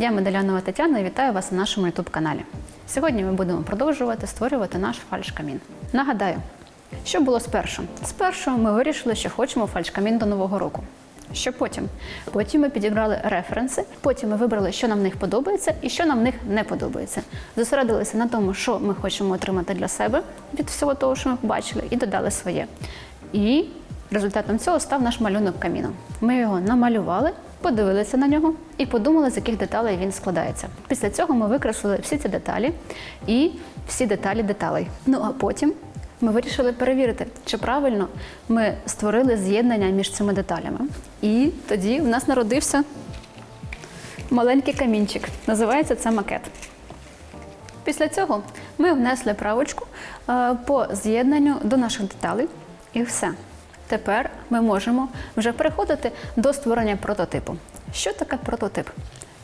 Я Медалянова Тетяна і вітаю вас на нашому youtube каналі. Сьогодні ми будемо продовжувати створювати наш фальшкамін. Нагадаю, що було спершу? Спершу ми вирішили, що хочемо фальшкамін до Нового року. Що потім? Потім ми підібрали референси, потім ми вибрали, що нам в них подобається і що нам в них не подобається. Зосередилися на тому, що ми хочемо отримати для себе від всього того, що ми побачили, і додали своє. І результатом цього став наш малюнок каміну. Ми його намалювали, подивилися на нього і подумали, з яких деталей він складається. Після цього ми викреслили всі ці деталі і всі деталі деталей. Ну а потім ми вирішили перевірити, чи правильно ми створили з'єднання між цими деталями. І тоді в нас народився маленький камінчик. Називається це макет. Після цього ми внесли правочку е, по з'єднанню до наших деталей і все. Тепер ми можемо вже переходити до створення прототипу. Що таке прототип?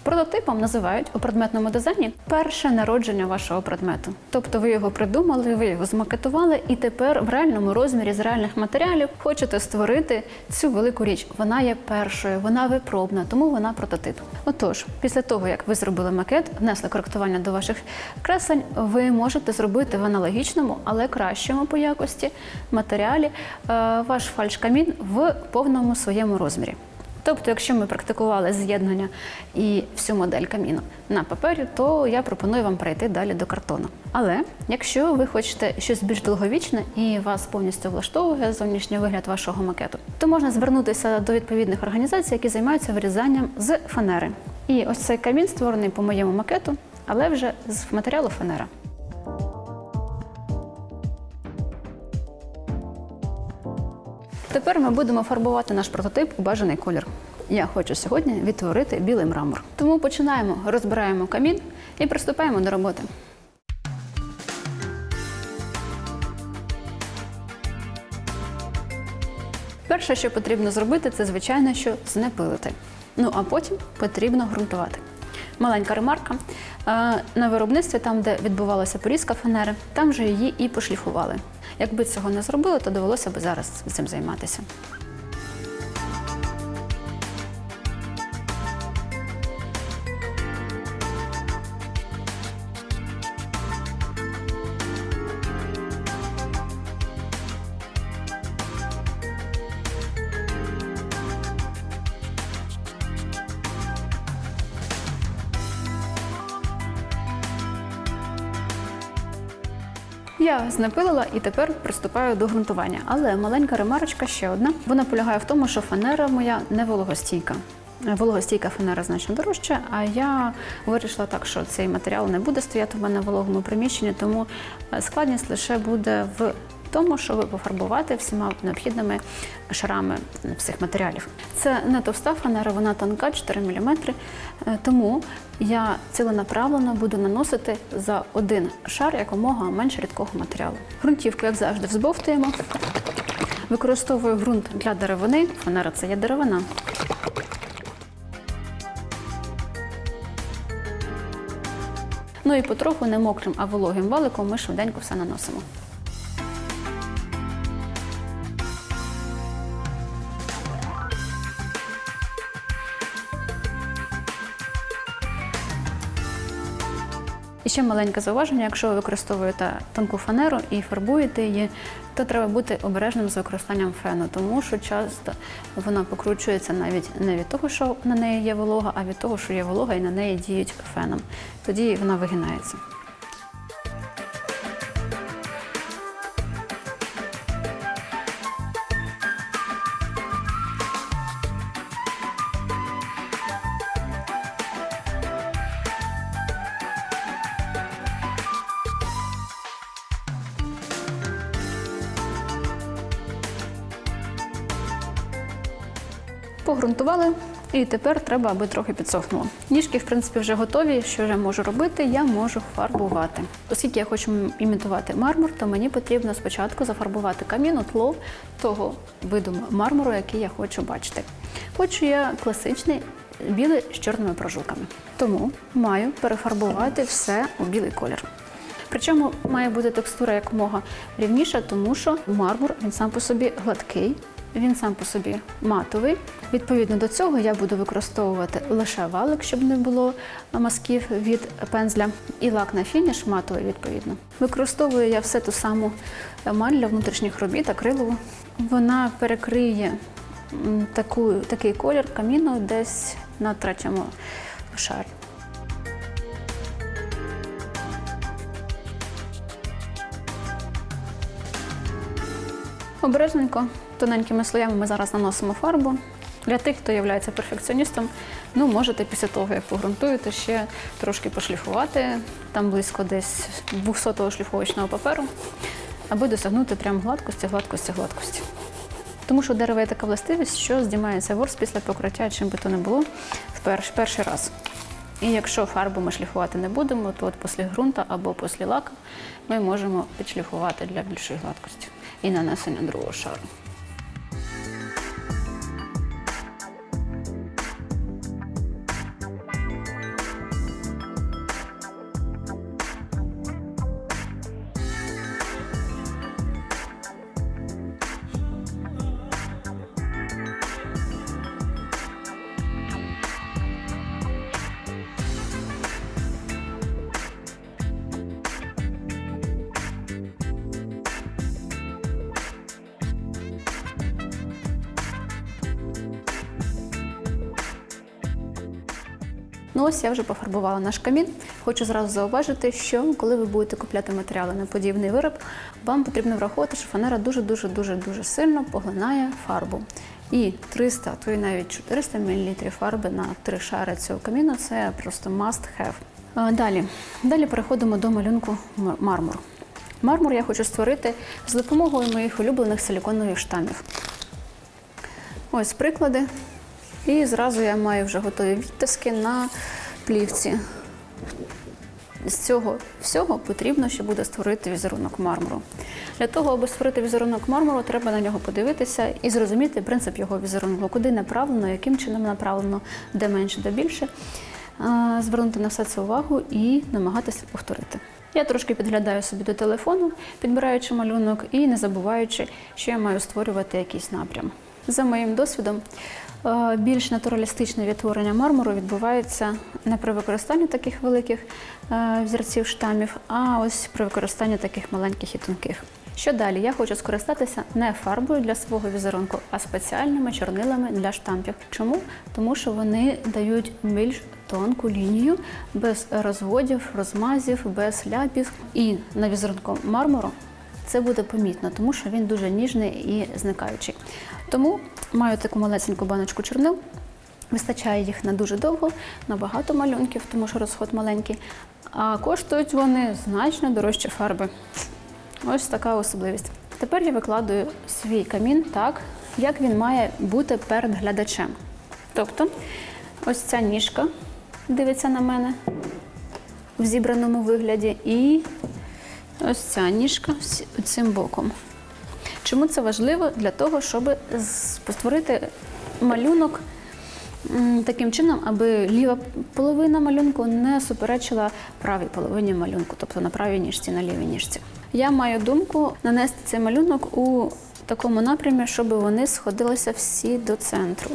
Прототипом називають у предметному дизайні перше народження вашого предмету. Тобто ви його придумали, ви його змакетували, і тепер в реальному розмірі з реальних матеріалів хочете створити цю велику річ. Вона є першою, вона випробна, тому вона прототип. Отож, після того як ви зробили макет, внесли коректування до ваших креслень, ви можете зробити в аналогічному, але кращому по якості матеріалі е, ваш фальшкамін в повному своєму розмірі. Тобто, якщо ми практикували з'єднання і всю модель каміну на папері, то я пропоную вам перейти далі до картону. Але якщо ви хочете щось більш довговічне і вас повністю влаштовує зовнішній вигляд вашого макету, то можна звернутися до відповідних організацій, які займаються вирізанням з фанери. І ось цей камін створений по моєму макету, але вже з матеріалу фанера. Тепер ми будемо фарбувати наш прототип у бажаний колір. Я хочу сьогодні відтворити білий мрамор. Тому починаємо, розбираємо камін і приступаємо до роботи. Перше, що потрібно зробити, це звичайно, що знепилити. Ну а потім потрібно ґрунтувати. Маленька ремарка. Е, На виробництві, там, де відбувалася порізка фанери, там вже її і пошліфували. Якби цього не зробили, то довелося б зараз цим займатися. Я знепилила і тепер приступаю до ґрунтування. Але маленька ремарочка ще одна. Вона полягає в тому, що фанера моя не вологостійка. Вологостійка фанера значно дорожча, а я вирішила так, що цей матеріал не буде стояти в мене в вологому приміщенні, тому е, складність лише буде в тому, щоб пофарбувати всіма необхідними шарами всіх матеріалів. Це не товста фанера, вона тонка, 4 мм, тому я ціленаправлено буду наносити за один шар якомога менше рідкого матеріалу. Грунтівку, як завжди, взбовтуємо. Використовую ґрунт для деревини. Фанера це є деревина. Ну і потроху не мокрим, а вологим валиком ми швиденько все наносимо. Ще маленьке зауваження, якщо ви використовуєте тонку фанеру і фарбуєте її, то треба бути обережним з використанням фену, тому що часто вона покручується навіть не від того, що на неї є волога, а від того, що є волога і на неї діють феном. Тоді вона вигинається. Погрунтували, і тепер треба, аби трохи підсохнуло. Ніжки, в принципі, вже готові. Що я можу робити? Я можу фарбувати. Оскільки я хочу імітувати мармур, то мені потрібно спочатку зафарбувати камінну тло того виду мармуру, який я хочу бачити. Хочу я класичний білий з чорними прожилками. Тому маю перефарбувати все у білий колір. Причому має бути текстура якомога рівніша, тому що мармур він сам по собі гладкий, він сам по собі матовий. Відповідно до цього я буду використовувати лише валик, щоб не було мазків від пензля, і лак на фініш матовий відповідно. Використовую я все ту саму емаль для внутрішніх робіт акрилову. Вона перекриє таку, такий колір каміну десь на третьому шарі. Обережненько, тоненькими слоями ми зараз наносимо фарбу. Для тих, хто є перфекціоністом, ну можете після того, як погрунтуєте, ще трошки пошліфувати, там близько десь 200-го шліфовочного паперу, аби досягнути прям гладкості, гладкості, гладкості. Тому що у дерева є така властивість, що здіймається ворс після покриття, чим би то не було, в перш, перший раз. І якщо фарбу ми шліфувати не будемо, то от після ґрунта або після лака ми можемо підшліфувати для більшої гладкості і нанесення другого шару. Ну ось я вже пофарбувала наш камін. Хочу зразу зауважити, що коли ви будете купляти матеріали на подібний вироб, вам потрібно враховувати, що фанера дуже дуже дуже сильно поглинає фарбу. І 300, то і навіть 400 мл фарби на три шари цього каміну це просто must have. Далі, далі переходимо до малюнку мармур. Мармур я хочу створити з допомогою моїх улюблених силіконових штамів. Ось приклади. І зразу я маю вже готові відтиски на плівці. З цього всього потрібно, ще буде створити візерунок мармуру. Для того, аби створити візерунок мармуру, треба на нього подивитися і зрозуміти принцип його візерунку, куди направлено, яким чином направлено, де менше, де більше. Звернути на все це увагу і намагатися повторити. Я трошки підглядаю собі до телефону, підбираючи малюнок і не забуваючи, що я маю створювати якийсь напрям. За моїм досвідом, е, більш натуралістичне відтворення мармуру відбувається не при використанні таких великих е, взірців штамів, а ось при використанні таких маленьких і тонких. Що далі? Я хочу скористатися не фарбою для свого візерунку, а спеціальними чорнилами для штампів. Чому? Тому що вони дають більш тонку лінію без розводів, розмазів, без ляпів. І на візерунку мармуру це буде помітно, тому що він дуже ніжний і зникаючий. Тому маю таку малесеньку баночку чорнил. Вистачає їх на дуже довго, на багато малюнків, тому що розход маленький. А коштують вони значно дорожче фарби. Ось така особливість. Тепер я викладаю свій камін так, як він має бути перед глядачем. Тобто, ось ця ніжка дивиться на мене в зібраному вигляді, і ось ця ніжка цим боком. Чому це важливо? Для того, щоб створити малюнок таким чином, аби ліва половина малюнку не суперечила правій половині малюнку, тобто на правій ніжці, на лівій ніжці. Я маю думку нанести цей малюнок у такому напрямі, щоб вони сходилися всі до центру.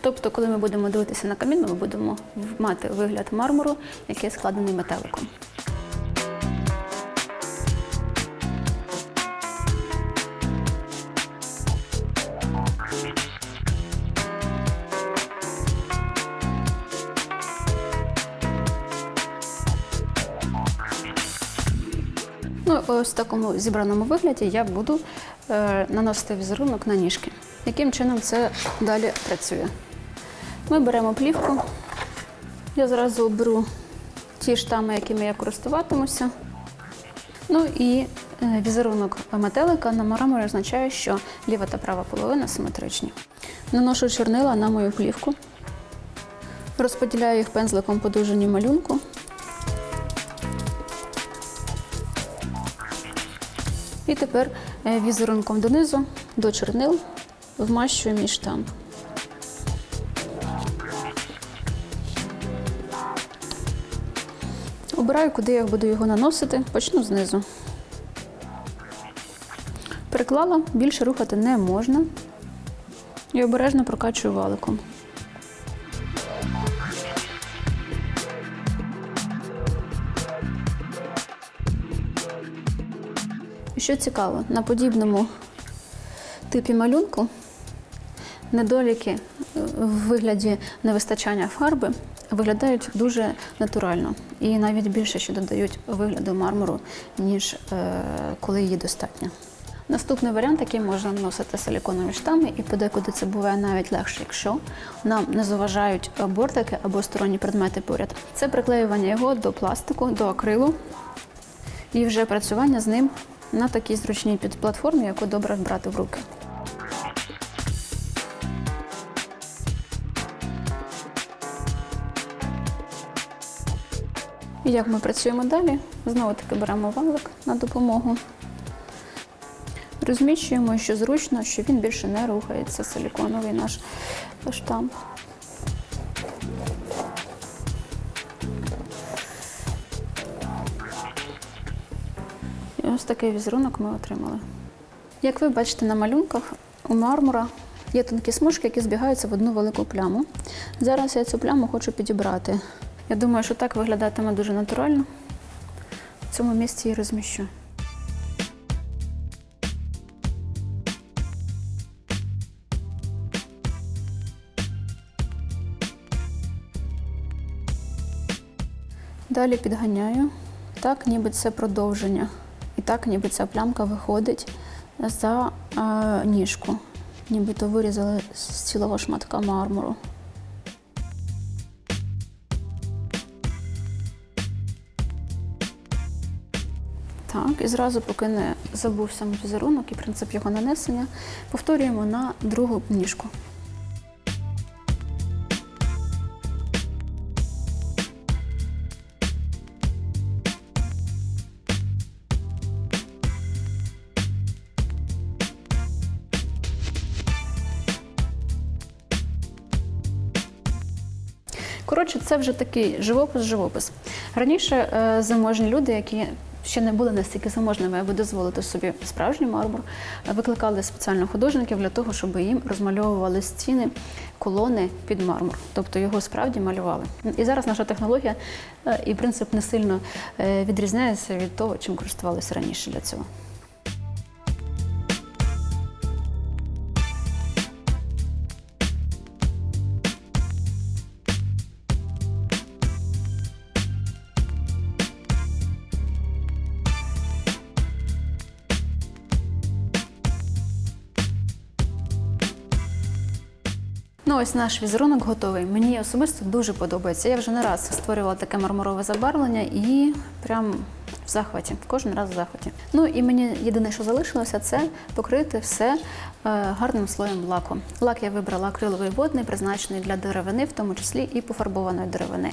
Тобто, коли ми будемо дивитися на камін, ми будемо мати вигляд мармуру, який складений метеликом. Ось в такому зібраному вигляді я буду е, наносити візерунок на ніжки. Яким чином це далі працює? Ми беремо плівку. Я зразу оберу ті штами, якими я користуватимуся. Ну і е, візерунок метелика на мараморі означає, що ліва та права половина симетричні. Наношу чорнила на мою плівку, розподіляю їх пензликом по довжині малюнку. І тепер е, візерунком донизу до чорнил вмащую між штамп. Обираю, куди я буду його наносити. Почну знизу. Приклала, більше рухати не можна. І обережно прокачую валиком. Що цікаво, на подібному типі малюнку недоліки е, в вигляді невистачання фарби виглядають дуже натурально і навіть більше що додають вигляду мармуру, ніж е, коли її достатньо. Наступний варіант, який можна наносити силіконові штами, і подекуди це буває навіть легше, якщо нам не заважають бортики або сторонні предмети поряд. Це приклеювання його до пластику, до акрилу і вже працювання з ним на такій зручній підплатформі, яку добре брати в руки. Як ми працюємо далі? Знову таки беремо валик на допомогу. Розміщуємо, що зручно, що він більше не рухається, силіконовий наш штамп. Такий візерунок ми отримали. Як ви бачите на малюнках, у мармура є тонкі смужки, які збігаються в одну велику пляму. Зараз я цю пляму хочу підібрати. Я думаю, що так виглядатиме дуже натурально. В цьому місці її розміщу. Далі підганяю, так, ніби це продовження. І так, ніби ця плямка виходить за е, ніжку, ніби то вирізали з цілого шматка мармуру. Так, і зразу, поки не забув сам візерунок і принцип його нанесення, повторюємо на другу ніжку. Коротше, це вже такий живопис-живопис. Раніше е, заможні люди, які ще не були настільки заможними, аби дозволити собі справжній мармур, викликали спеціально художників для того, щоб їм розмальовували стіни, колони під мармур. Тобто його справді малювали. І зараз наша технологія е, і принцип не сильно е, відрізняється від того, чим користувалися раніше для цього. Ось наш візерунок готовий. Мені особисто дуже подобається. Я вже не раз створювала таке мармурове забарвлення і прям в захваті, кожен раз в захваті. Ну і мені єдине, що залишилося, це покрити все е, гарним слоєм лаку. Лак я вибрала акриловий водний, призначений для деревини, в тому числі і пофарбованої деревини.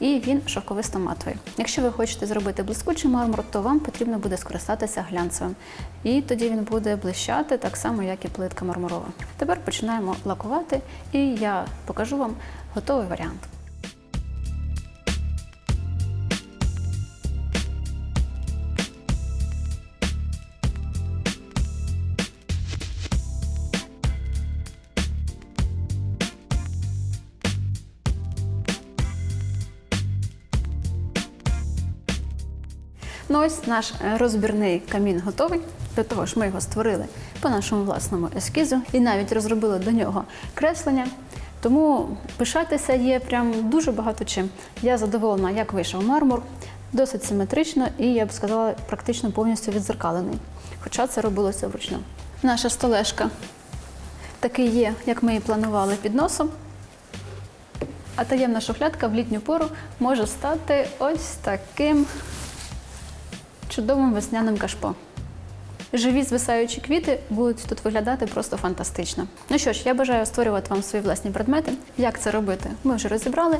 І він шовковисто-матовий. Якщо ви хочете зробити блискучий мармур, то вам потрібно буде скористатися глянцевим. І тоді він буде блищати так само, як і плитка мармурова. Тепер починаємо лакувати, і я покажу вам готовий варіант. Ну ось наш е, розбірний камін готовий. До того ж, ми його створили по нашому власному ескізу і навіть розробили до нього креслення. Тому пишатися є прям дуже багато чим. Я задоволена, як вийшов мармур, досить симетрично і я б сказала, практично повністю відзеркалений. Хоча це робилося вручну. Наша столешка такий є, як ми і планували під носом. А таємна шухлядка в літню пору може стати ось таким чудовим весняним кашпо. Живі звисаючі квіти будуть тут виглядати просто фантастично. Ну що ж, я бажаю створювати вам свої власні предмети. Як це робити? Ми вже розібрали.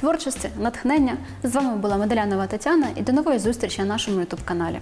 Творчості, натхнення. З вами була Медалянова Тетяна і до нової зустрічі на нашому ютуб каналі.